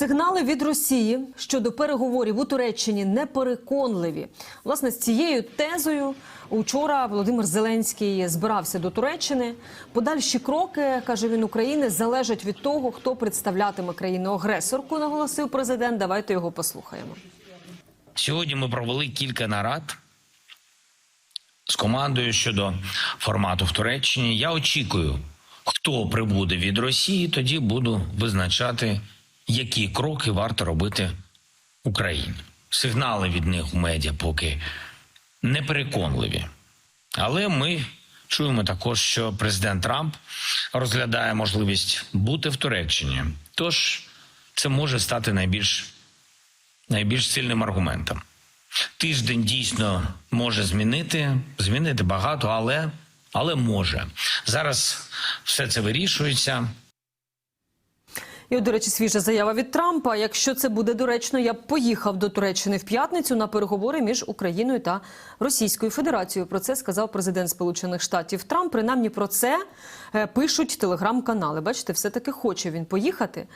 сигнали від Росії щодо переговорів у Туреччині непереконливі. Власне, з цією тезою учора Володимир Зеленський збирався до Туреччини. Подальші кроки, каже він, України залежать від того, хто представлятиме країну-агресорку, наголосив президент. Давайте його послухаємо. Сьогодні ми провели кілька нарад з командою щодо формату в Туреччині. Я очікую, хто прибуде від Росії, тоді буду визначати, які кроки варто робити Україні. Сигнали від них у медіа поки непереконливі. Але ми чуємо також, що президент Трамп розглядає можливість бути в Туреччині. Тож це може стати найбільш найбільш сильним аргументом. Тиждень дійсно може змінити, змінити багато, але, але може. Зараз все це вирішується. І, до речі, свіжа заява від Трампа. Якщо це буде доречно, я б поїхав до Туреччини в п'ятницю на переговори між Україною та Російською Федерацією. Про це сказав президент Сполучених Штатів Трамп. Принаймні про це е, пишуть телеграм-канали. Бачите, все таки хоче він поїхати.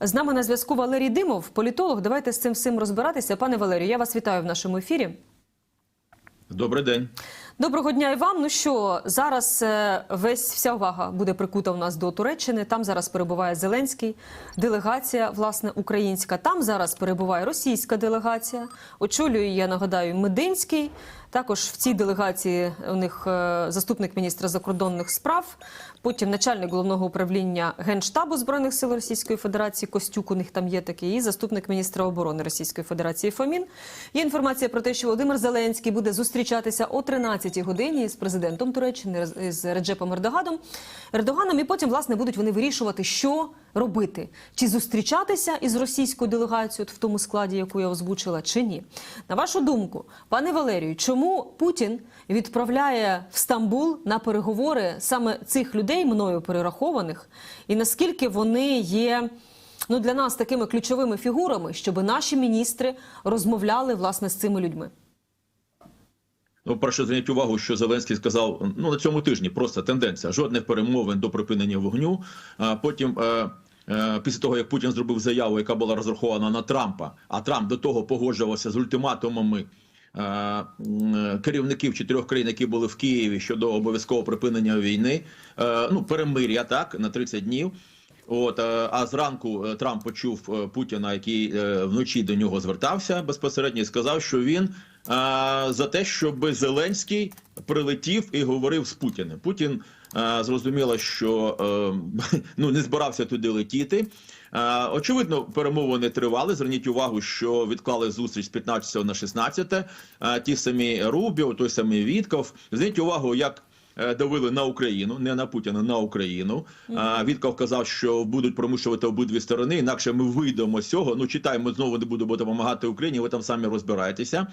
З нами на зв'язку Валерій Димов, політолог. Давайте з цим всім розбиратися. Пане Валерію, я вас вітаю в нашому ефірі. Добрий день. Доброго дня і вам. Ну що зараз е, весь вся увага буде прикута у нас до Туреччини. Там зараз перебуває Зеленський, делегація, власне, українська. Там зараз перебуває російська делегація. Очолює, я нагадаю, Мединський. Також в цій делегації у них е, заступник міністра закордонних справ, потім начальник головного управління генштабу збройних сил Російської Федерації Костюк. У них там є такий, і заступник міністра оборони Російської Федерації Фомін. Є інформація про те, що Володимир Зеленський буде зустрічатися о 13-й годині з президентом Туреччини з Реджепом Ердоганом. Ердоганом, і потім власне будуть вони вирішувати, що робити: чи зустрічатися із російською делегацією в тому складі, яку я озвучила, чи ні. На вашу думку, пане Валерію, чому Путін відправляє в Стамбул на переговори саме цих людей, мною перерахованих, і наскільки вони є? Ну, для нас такими ключовими фігурами, щоб наші міністри розмовляли власне з цими людьми. Ну, прошу зверніть увагу, що Зеленський сказав ну на цьому тижні просто тенденція жодних перемовин до припинення вогню. А потім. Е, е, Після того, як Путін зробив заяву, яка була розрахована на Трампа, а Трамп до того погоджувався з ультиматумами е, керівників чотирьох країн, які були в Києві щодо обов'язкового припинення війни, е, ну перемир'я так на 30 днів. От е, а зранку е, Трамп почув е, Путіна, який вночі до нього звертався безпосередньо, і сказав, що він за те, щоб Зеленський прилетів і говорив з Путіним. Путін зрозуміло, що ну не збирався туди летіти. Очевидно, перемовини тривали. Зверніть увагу, що відклали зустріч з 15 на 16. Е, Ті самі Рубіо, той самий Вітков. Зверніть увагу, як давили на Україну, не на Путіна, на Україну. А Вітков казав, що будуть примушувати обидві сторони. Інакше ми вийдемо з цього. Ну читаємо знову не будемо допомагати Україні. Ви там самі розбираєтеся.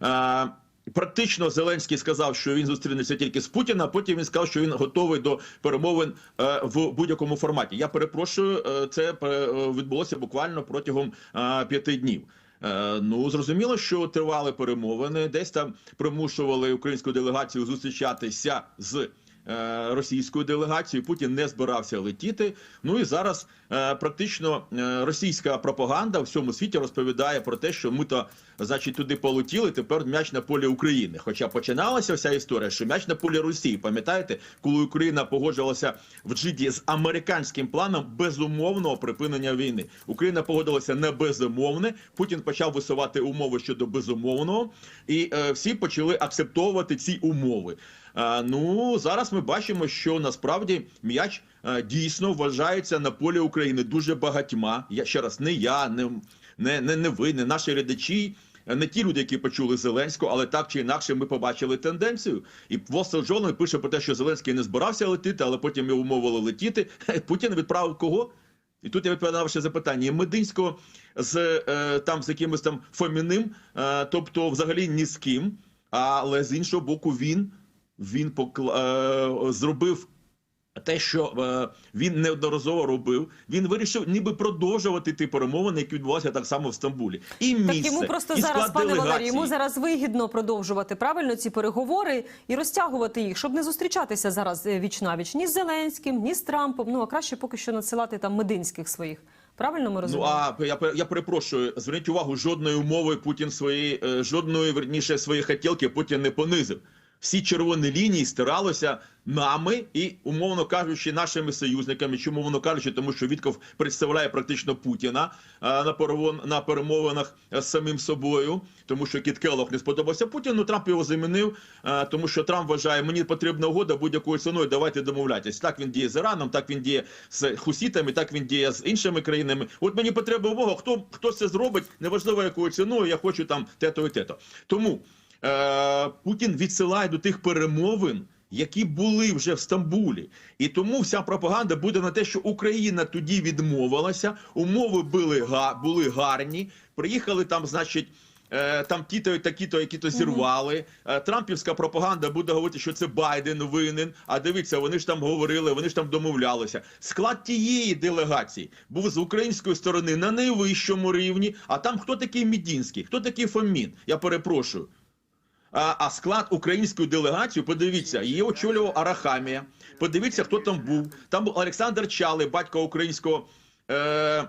А, Практично Зеленський сказав, що він зустрінеться тільки з Путіна. а Потім він сказав, що він готовий до перемовин е, в будь-якому форматі. Я перепрошую, е, це е, відбулося буквально протягом е, п'яти днів. Е, Ну зрозуміло, що тривали перемовини, десь там примушували українську делегацію зустрічатися з е, російською делегацією. Путін не збирався летіти. Ну і зараз е, практично російська пропаганда в всьому світі розповідає про те, що ми то, значить, туди полетіли. Тепер м'яч на полі України. Хоча починалася вся історія, що м'яч на полі Росії. Пам'ятаєте, коли Україна погодилася в Джиді з американським планом безумовного припинення війни. Україна погодилася на безумовне. Путін почав висувати умови щодо безумовного, і е, всі почали акцептовувати ці умови. Е, ну зараз ми бачимо, що насправді м'яч е, дійсно вважається на полі України дуже багатьма. Я ще раз не я, не, не, не ви, не наші глядачі. Не ті люди, які почули Зеленського, але так чи інакше ми побачили тенденцію. І Wall Street пише про те, що Зеленський не збирався летіти, але потім його умовили летіти. Путін відправив кого? І тут я відповідаю на ваше запитання. Мединського з е, там з якимось там Фоміним, е, тобто взагалі ні з ким. Але з іншого боку, він він покла... е, зробив те, що е, він неодноразово робив. Він вирішив ніби продовжувати ті перемовини, які відбувалися так само в Стамбулі. І місце, Так йому просто і зараз, пане делегації. йому зараз вигідно продовжувати правильно ці переговори і розтягувати їх, щоб не зустрічатися зараз е, віч навіч ні з Зеленським, ні з Трампом. Ну а краще поки що надсилати там мединських своїх Правильно ми Ну а я я перепрошую, зверніть увагу, жодної умови Путін свої е, жодної верніше свої хотілки Путін не понизив. Всі червоні лінії стиралися нами і, умовно кажучи, нашими союзниками. Чому умовно кажучи, тому що Вітков представляє практично Путіна е, на на перемовинах з самим собою, тому що Кіт Келлог не сподобався Путіну. Трамп його замінив, е, тому що Трамп вважає, мені потрібна угода будь-якою ціною. Давайте домовлятись. Так він діє з Іраном, так він діє з хусітами, так він діє з іншими країнами. От мені потрібна увага. Хто хто це зробить, неважливо якою ціною. Я хочу там те-то і те-то. Тому е, Путін відсилає до тих перемовин. Які були вже в Стамбулі, і тому вся пропаганда буде на те, що Україна тоді відмовилася, умови були га були гарні. Приїхали там, значить, е, там ті-то такі-то, які-то зірвали. Е, Трампівська пропаганда буде говорити, що це Байден винен. А дивіться, вони ж там говорили, вони ж там домовлялися. Склад тієї делегації був з української сторони на найвищому рівні. А там хто такий Мідінський, хто такий Фомін? Я перепрошую. А, а склад української делегації, подивіться, її очолював Арахамія. Подивіться, хто там був. Там був Олександр Чали, батько українського. Е-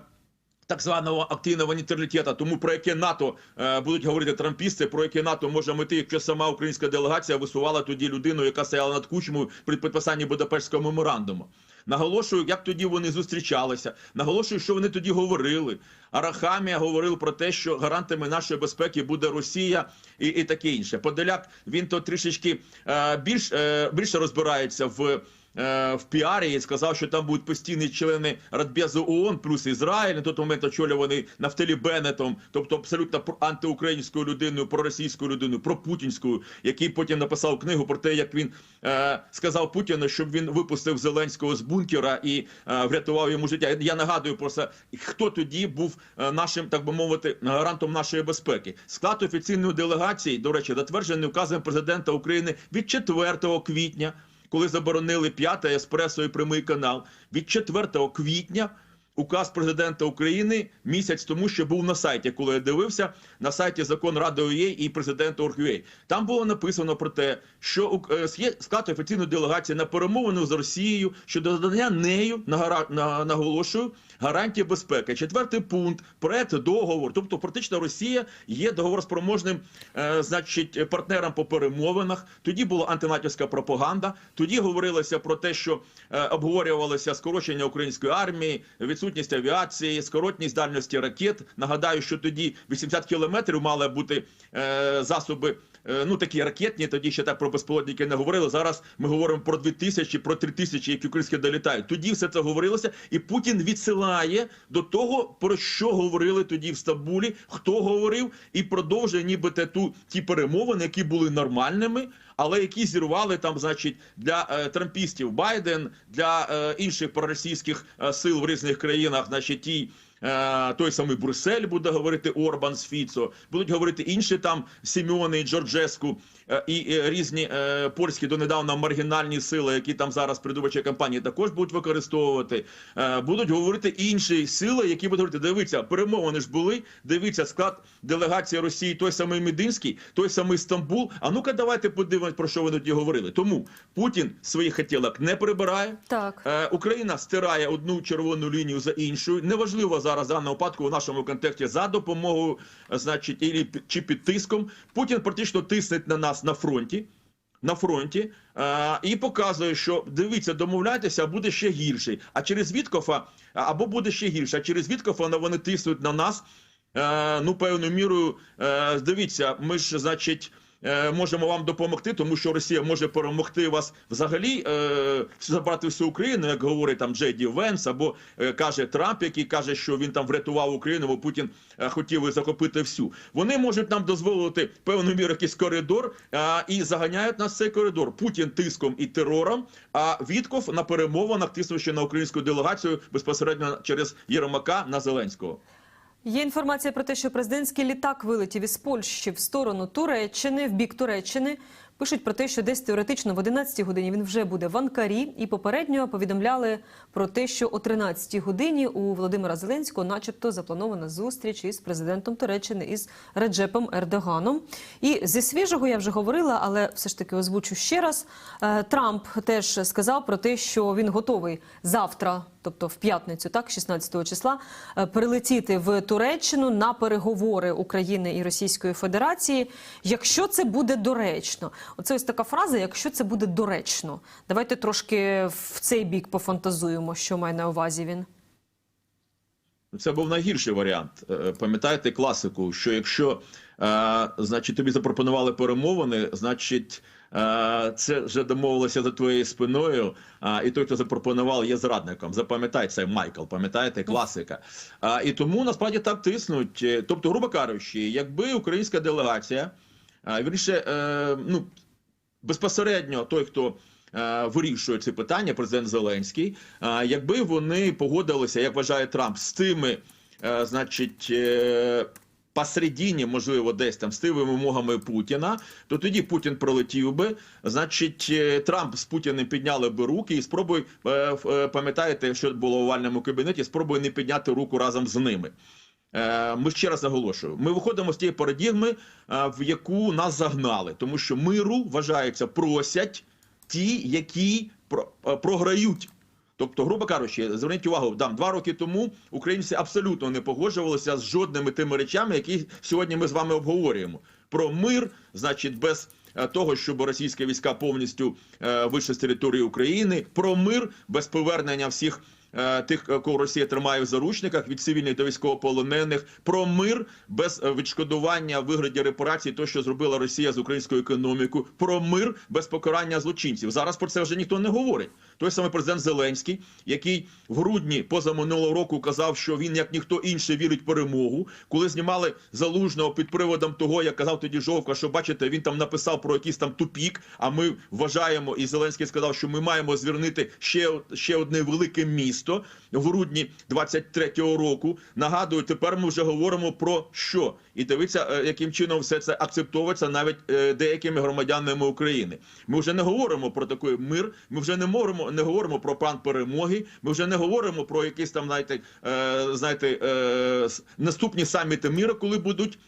так званого активного нейтралітету, тому про яке НАТО е, будуть говорити трампісти, про яке НАТО може мити, якщо сама українська делегація висувала тоді людину, яка стояла над кучмою при підписанні Будапештського меморандуму. Наголошую, як тоді вони зустрічалися. Наголошую, що вони тоді говорили. Арахамія говорив про те, що гарантами нашої безпеки буде Росія і, і таке інше. Подоляк він то трішечки е, більш е, більше розбирається в. е, В піарі і сказав, що там будуть постійні члени Радбезу ООН, плюс Ізраїль. На той момент очолюваний Нафталі Беннетом, тобто абсолютно про- антиукраїнською людиною, проросійською людиною, пропутінською, який потім написав книгу про те, як він е, сказав Путіну, щоб він випустив Зеленського з бункера і е, врятував йому життя. Я нагадую просто, хто тоді був нашим, так би мовити, гарантом нашої безпеки. Склад офіційної делегації, до речі, затверджений указом президента України від 4 квітня, коли заборонили п'яте еспресо і прямий канал. Від 4 квітня указ президента України місяць тому, що був на сайті, коли я дивився на сайті закон Ради УЄ і президента Орг.ua. Там було написано про те, що е, є склад офіційної делегації на перемовину з Росією щодо додання нею наголошую гарантії безпеки. Четвертий пункт проект договор. Тобто, практично Росія є договороспроможним, е, значить, партнером по перемовинах. Тоді була антинатівська пропаганда. Тоді говорилося про те, що е, обговорювалося скорочення української армії, відсутність авіації, скоротність дальності ракет. Нагадаю, що тоді 80 кілометрів мали бути е, засоби. е, Ну, такі ракетні, тоді ще так про безпілотники не говорили. Зараз ми говоримо про 2000, про 3000, які українські долітають. Тоді все це говорилося, і Путін відсилає до того, про що говорили тоді в Стамбулі, хто говорив, і продовжує нібито ту ті перемовини, які були нормальними, але які зірвали там, значить, для е, трампістів Байден, для е, інших проросійських е, сил в різних країнах, значить, ті. Е, Той самий Брюссель буде говорити Орбан з Фіцо, будуть говорити інші там Сімеони і Джорджеску е, і е, різні польські донедавна маргінальні сили, які там зараз придумачі кампанії також будуть використовувати. Будуть говорити інші сили, які будуть говорити: дивіться, перемовини ж були. Дивіться, склад делегації Росії, той самий Мединський, той самий Стамбул. А ну-ка, давайте подивимось, про що вони тоді говорили. Тому Путін своїх хотілок не прибирає. Так. Україна стирає одну червону лінію за іншою. Неважливо зараз в даному випадку у нашому контексті за допомогою, е, значить, чи під тиском. Путін практично тиснеть на нас на фронті. На фронті е, і показує, що дивіться, домовляйтеся, а буде ще гірше. А через Віткофа або буде ще гірше. А через Віткофа на- вони тиснуть на нас. Е, ну, певною мірою, е, дивіться, ми ж, значить. Е, Можемо вам допомогти, тому що Росія може перемогти вас взагалі е, забрати всю Україну, як говорить там Джей Венс, або е, каже Трамп, який каже, що він там врятував Україну, бо Путін хотів захопити всю. Вони можуть нам дозволити певною мірою якийсь коридор і заганяють нас в цей коридор. Путін тиском і терором. А Вітков на перемовинах тиснучи на українську делегацію безпосередньо через Єрмака на Зеленського. Є інформація про те, що президентський літак вилетів із Польщі в сторону Туреччини, в бік Туреччини. Пишуть про те, що десь теоретично в 11 годині він вже буде в Анкарі, і попередньо повідомляли про те, що о 13 годині у Володимира Зеленського, начебто, запланована зустріч із президентом Туреччини із Реджепом Ердоганом. І зі свіжого я вже говорила, але все ж таки озвучу ще раз. Е, Трамп теж сказав про те, що він готовий завтра, тобто в п'ятницю, так 16 числа, е, прилетіти в Туреччину на переговори України і Російської Федерації, якщо це буде доречно. Оце ось така фраза, якщо це буде доречно. Давайте трошки в цей бік пофантазуємо, що має на увазі він. Це був найгірший варіант. Е, Пам'ятаєте класику, що якщо е, значить тобі запропонували перемовини, значить е, це вже домовилося за твоєю спиною. А і той, хто запропонував, є зрадником. Запам'ятайте це Майкл, пам'ятаєте, класика. І тому насправді так тиснуть. Е, Тобто, грубо кажучи, якби українська делегація, вірніше, е, ну безпосередньо той, хто е, вирішує ці питання, президент Зеленський, якби вони погодилися, як вважає Трамп, з тими, е, значить. Посередині, можливо, десь там з тими вимогами Путіна, то тоді Путін пролетів би. Значить, Трамп з Путіним підняли би руки і спробуй, пам'ятаєте, що було в овальному кабінеті, спробуй не підняти руку разом з ними. Е, Ми ще раз наголошую, ми виходимо з тієї парадігми, е, в яку нас загнали, тому що миру вважається просять ті, які е, програють. Тобто, грубо кажучи, зверніть увагу, там два роки тому українці абсолютно не погоджувалися з жодними тими речами, які сьогодні ми з вами обговорюємо. Про мир, значить, без того, щоб російські війська повністю вийшли з території України, про мир без повернення всіх тих, кого Росія тримає в заручниках від цивільних до військовополонених, про мир без е, відшкодування вигляді репарації, то що зробила Росія з українською економікою, про мир без покарання злочинців. Зараз про це вже ніхто не говорить. Той самий президент Зеленський, який в грудні позаминулого року казав, що він як ніхто інший вірить в перемогу, коли знімали залужного під приводом того, як казав тоді Жовка, що бачите, він там написав про якийсь там тупік. А ми вважаємо, і Зеленський сказав, що ми маємо звернути ще, ще одне велике місто в грудні 23-го року. Нагадую, тепер ми вже говоримо про що, і дивіться, е, яким чином все це акцептовується навіть е, деякими громадянами України. Ми вже не говоримо про такий мир. Ми вже не говоримо, не говоримо про план перемоги. Ми вже не говоримо про якісь там, знаєте, е, знаєте, наступні саміти миру, коли будуть.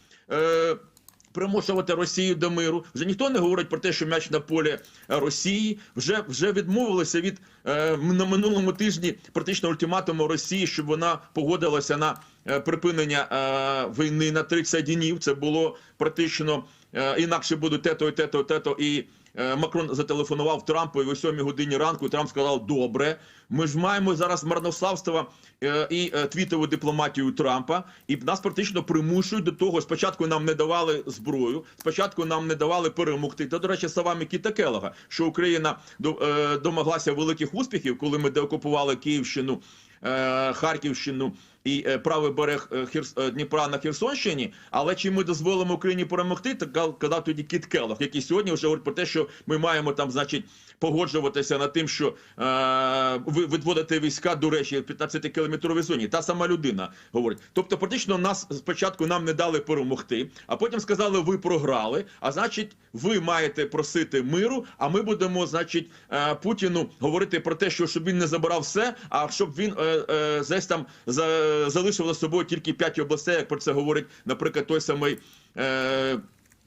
Примушувати Росію до миру. Вже ніхто не говорить про те, що м'яч на полі Росії. Вже вже відмовилися від е, на минулому тижні практично ультиматуму Росії, щоб вона погодилася на е, припинення е, війни на 30 днів. Це було практично е, інакше будуть тето, і тето, тето і. Е, Макрон зателефонував Трампу і о 7 годині ранку. Трамп сказав: Добре, ми ж маємо зараз марнославство е, і е, твітову дипломатію Трампа, і нас практично примушують до того. Спочатку нам не давали зброю, спочатку нам не давали перемогти. Та до речі, словами Кіта Келога, що Україна до- домоглася великих успіхів, коли ми деокупували Київщину. Харківщину і е, правий берег е, е, Дніпра на Херсонщині. Але чи ми дозволимо Україні перемогти? Так ка- казав тоді Кіт Келлог, який сьогодні вже говорить про те, що ми маємо там, значить, погоджуватися над тим, що е, відводити війська до речі, в 15 кілометровій зоні. Та сама людина говорить. Тобто, практично нас спочатку нам не дали перемогти, а потім сказали, ви програли. А значить, ви маєте просити миру. А ми будемо, значить, Путіну говорити про те, що щоб він не забирав все, а щоб він е, е, десь там за, залишив за собою тільки п'ять областей, як про це говорить, наприклад, той самий. Е,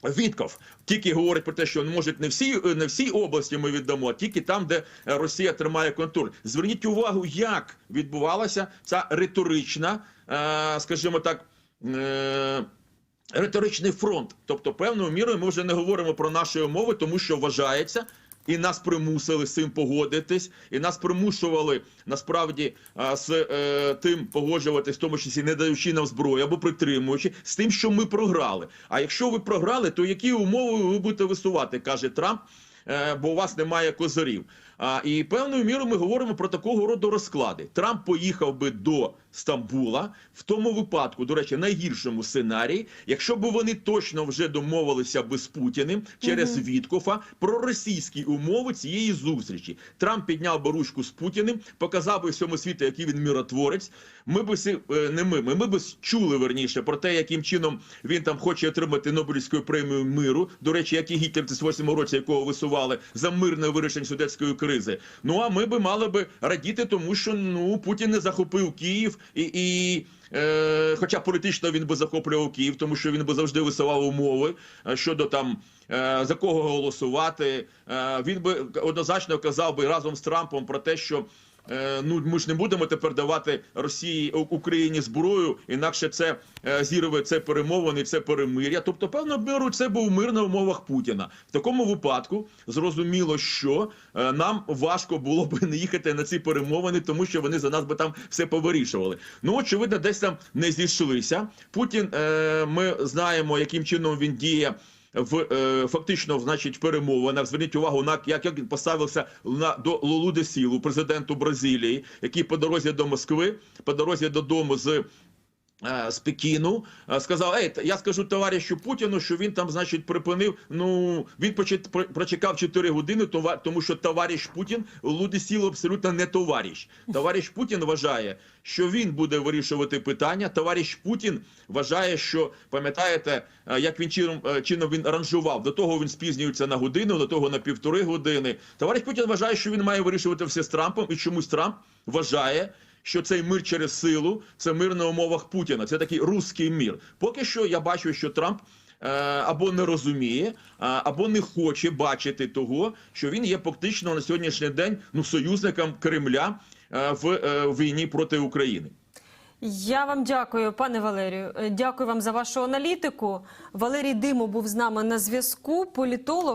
Вітков тільки говорить про те, що може не всі не всі області ми віддамо, а тільки там, де Росія тримає контроль. Зверніть увагу, як відбувалася ця риторична, е, скажімо так. е, Риторичний фронт, тобто певною мірою ми вже не говоримо про наші умови, тому що вважається, і нас примусили з цим погодитись, і нас примушували насправді з е, тим погоджуватись, в тому числі не даючи нам зброю або притримуючи з тим, що ми програли. А якщо ви програли, то які умови ви будете висувати, каже Трамп. е, Бо у вас немає козирів. А, і певною мірою ми говоримо про такого роду розклади. Трамп поїхав би до Стамбула в тому випадку, до речі, найгіршому сценарії, якщо б вони точно вже домовилися би з Путіним через Віткофа про російські умови цієї зустрічі. Трамп підняв би ручку з Путіним, показав би всьому світу, який він миротворець. Ми си- е, не ми, ми, ми би чули верніше про те, яким чином він там хоче отримати Нобелівську премію миру. До речі, як і Гітлер в 38 році, якого висували за мирне вирішення судетської кризи. Ну а ми би мали би радіти, тому що ну Путін не захопив Київ і. і Е, хоча політично він би захоплював Київ, тому що він би завжди висував умови е, щодо там е, за кого голосувати. Він би однозначно казав би разом з Трампом про те, що ну ми ж не будемо тепер давати Росії Україні зброю, інакше це е, зірве це перемовини, це перемир'я. Тобто, певно, миру це був мир на умовах Путіна. В такому випадку зрозуміло, що е, нам важко було б не їхати на ці перемовини, тому що вони за нас би там все повирішували. Ну очевидно, десь там не зійшлися. Путін, е, ми знаємо, яким чином він діє. В е, фактично, значить, перемовинах. Зверніть увагу на як, як він поставився на до Лулу де Сілу, президенту Бразилії, який по дорозі до Москви, по дорозі додому з з Пекіну е, сказав: Ей, я скажу товаришу Путіну, що він там, значить, припинив. Ну він прочекав 4 години, тому що товариш Путін Луди Сілу абсолютно не товариш. Товариш Путін вважає, що він буде вирішувати питання. Товариш Путін вважає, що пам'ятаєте, е, як він чином е, чином він ранжував. До того він спізнюється на годину, до того на півтори години. Товариш Путін вважає, що він має вирішувати все з Трампом, і чомусь Трамп вважає. Що цей мир через силу це мир на умовах Путіна. Це такий руський мір. Поки що я бачу, що Трамп е, або не розуміє, або не хоче бачити того, що він є фактично на сьогоднішній день ну союзником Кремля е, в е, війні проти України. Я вам дякую, пане Валерію. Е, Дякую вам за вашу аналітику. Валерій Димо був з нами на зв'язку. Політолог.